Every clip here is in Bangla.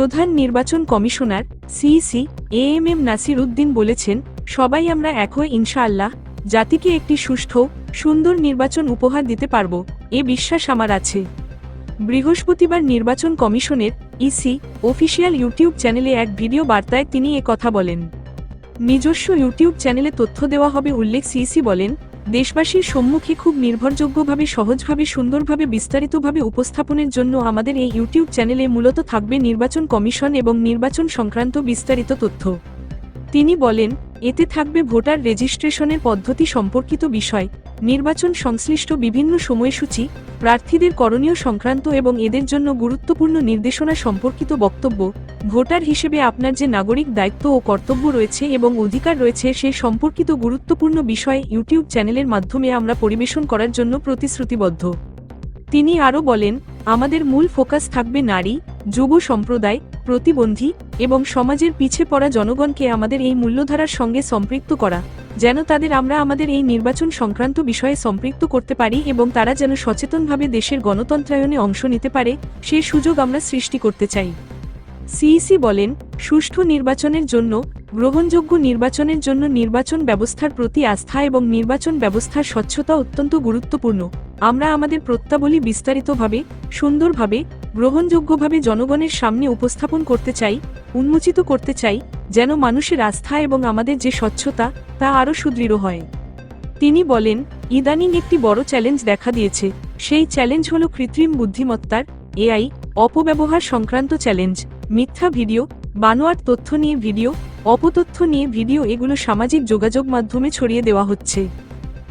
প্রধান নির্বাচন commissioner CEC A M M Nasir Uddin বলেছেন, সবাই আমরা এক হয়ে ইনশাআল্লাহ জাতিকে একটি সুষ্ঠু, সুন্দর নির্বাচন উপহার দিতে পারব, এ বিশ্বাস আমার আছে। বৃহস্পতিবার নির্বাচন কমিশনের ইসি অফিসিয়াল ইউটিউব চ্যানেলে এক ভিডিও বার্তায় তিনি এ কথা বলেন। নিজস্ব ইউটিউব চ্যানেলে তথ্য দেওয়া হবে উল্লেখ সিইসি বলেন দেশবাসীর সম্মুখে খুব নির্ভরযোগ্যভাবে, সহজভাবে, সুন্দরভাবে, বিস্তারিতভাবে উপস্থাপনের জন্য আমাদের এই ইউটিউব চ্যানেলে মূলত থাকবে নির্বাচন কমিশন এবং নির্বাচন সংক্রান্ত বিস্তারিত তথ্য। তিনি বলেন এতে থাকবে ভোটার রেজিস্ট্রেশনের পদ্ধতি সম্পর্কিত বিষয়, নির্বাচন সংশ্লিষ্ট বিভিন্ন সময়সূচি, প্রার্থীদের করণীয় সংক্রান্ত এবং এদের জন্য গুরুত্বপূর্ণ নির্দেশনা সম্পর্কিত বক্তব্য, ভোটার হিসেবে আপনার যে নাগরিক দায়িত্ব ও কর্তব্য রয়েছে এবং অধিকার রয়েছে সে সম্পর্কিত গুরুত্বপূর্ণ বিষয় ইউটিউব চ্যানেলের মাধ্যমে আমরা পরিবেশন করার জন্য প্রতিশ্রুতিবদ্ধ। তিনি আরও বলেন আমাদের মূল ফোকাস থাকবে নারী, যুব সম্প্রদায়, প্রতিবন্ধী এবং সমাজের পিছে পড়া জনগণকে আমাদের এই মূল্যধারার সঙ্গে সম্পৃক্ত করা, যেন তাদের আমরা আমাদের এই নির্বাচন সংক্রান্ত বিষয়ে সম্পৃক্ত করতে পারি এবং তারা যেন সচেতনভাবে দেশের গণতন্ত্রায়নে অংশ নিতে পারে, সে সুযোগ আমরা সৃষ্টি করতে চাই। সিইসি বলেন, সুষ্ঠু নির্বাচনের জন্য, গ্রহণযোগ্য নির্বাচনের জন্য নির্বাচন ব্যবস্থার প্রতি আস্থা এবং নির্বাচন ব্যবস্থার স্বচ্ছতা অত্যন্ত গুরুত্বপূর্ণ। আমরা আমাদের প্রত্যাবলী বিস্তারিতভাবে, সুন্দরভাবে, গ্রহণযোগ্যভাবে জনগণের সামনে উপস্থাপন করতে চাই, উন্মোচিত করতে চাই, যেন মানুষের আস্থা এবং আমাদের যে স্বচ্ছতা, তা আরও সুদৃঢ় হয়। তিনি বলেন, ইদানিং একটি বড় চ্যালেঞ্জ দেখা দিয়েছে, সেই চ্যালেঞ্জ হল কৃত্রিম বুদ্ধিমত্তার, এআই অপব্যবহার সংক্রান্ত চ্যালেঞ্জ, মিথ্যা ভিডিও বানোয়ার তথ্য নিয়ে ভিডিও, অপতথ্য নিয়ে ভিডিও এগুলো সামাজিক যোগাযোগ মাধ্যমে ছড়িয়ে দেওয়া হচ্ছে।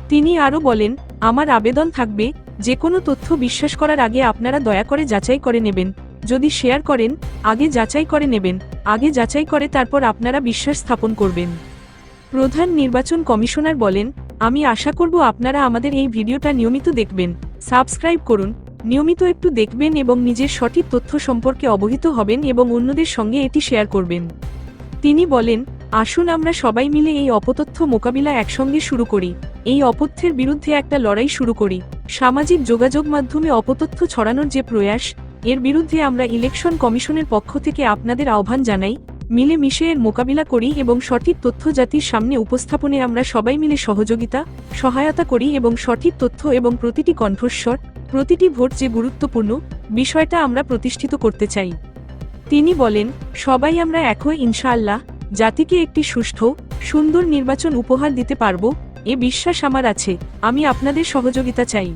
তিনি আরও বলেন, আমার আবেদন থাকবে যে কোনো তথ্য বিশ্বাস করার আগে আপনারা দয়া করে যাচাই করে নেবেন। যদি শেয়ার করেন, আগে যাচাই করে নেবেন, আগে যাচাই করে তারপর আপনারা বিশ্বাস স্থাপন করবেন। প্রধান নির্বাচন কমিশনার বলেন, আমি আশা করব আপনারা আমাদের এই ভিডিওটা নিয়মিত দেখবেন। সাবস্ক্রাইব করুন নিয়মিত একটু দেখবেন এবং নিজের সঠিক তথ্য সম্পর্কে অবহিত হবেন এবং অন্যদের সঙ্গে এটি শেয়ার করবেন। তিনি বলেন, আসুন আমরা সবাই মিলে এই অপতথ্য মোকাবিলা একসঙ্গে শুরু করি। এই অপথ্যের বিরুদ্ধে একটা লড়াই শুরু করি। সামাজিক যোগাযোগ মাধ্যমে অপতথ্য ছড়ানোর যে প্রয়াস, এর বিরুদ্ধে আমরা ইলেকশন কমিশনের পক্ষ থেকে আপনাদের আহ্বান জানাই। মিলে মিশে এর মোকাবিলা করি এবং সঠিক তথ্য জাতির সামনে উপস্থাপনে আমরা সবাই মিলে সহযোগিতা, সহায়তা করি এবং সঠিক তথ্য এবং প্রতিটি কণ্ঠস্বর প্রতিটি ভোট যে গুরুত্বপূর্ণ, বিষয়টা আমরা প্রতিষ্ঠিত করতে চাই। তিনি বলেন, সবাই আমরা হয়ে ইনশাআল্লাহ, জাতিকে একটি সুষ্ঠ, সুন্দর নির্বাচন উপহার দিতে পারব, এ বিশ্বাস আমার আছে, আমি আপনাদের সহযোগিতা চাই।